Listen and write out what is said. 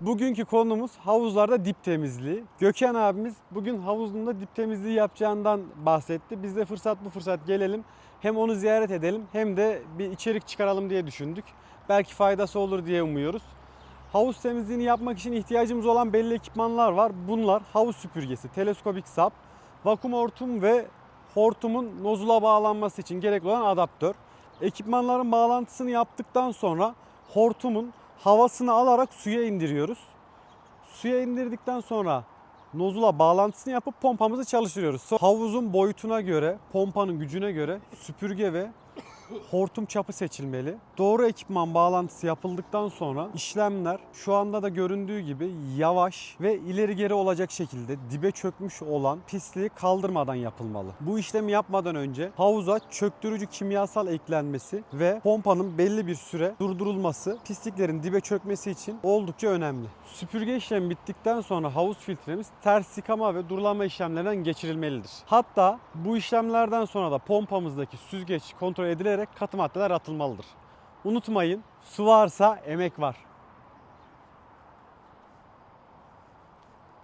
Bugünkü konumuz havuzlarda dip temizliği. Gökhan abimiz bugün havuzunda dip temizliği yapacağından bahsetti. Biz de fırsat bu fırsat gelelim. Hem onu ziyaret edelim hem de bir içerik çıkaralım diye düşündük. Belki faydası olur diye umuyoruz. Havuz temizliğini yapmak için ihtiyacımız olan belli ekipmanlar var. Bunlar havuz süpürgesi, teleskopik sap, vakum hortum ve hortumun nozula bağlanması için gerekli olan adaptör. Ekipmanların bağlantısını yaptıktan sonra hortumun havasını alarak suya indiriyoruz. Suya indirdikten sonra nozula bağlantısını yapıp pompamızı çalıştırıyoruz. Havuzun boyutuna göre, pompanın gücüne göre süpürge ve hortum çapı seçilmeli. Doğru ekipman bağlantısı yapıldıktan sonra işlemler şu anda da göründüğü gibi yavaş ve ileri geri olacak şekilde dibe çökmüş olan pisliği kaldırmadan yapılmalı. Bu işlemi yapmadan önce havuza çöktürücü kimyasal eklenmesi ve pompanın belli bir süre durdurulması pisliklerin dibe çökmesi için oldukça önemli. Süpürge işlemi bittikten sonra havuz filtremiz ters yıkama ve durulama işlemlerinden geçirilmelidir. Hatta bu işlemlerden sonra da pompamızdaki süzgeç kontrol edilerek katı maddeler atılmalıdır. Unutmayın su varsa emek var.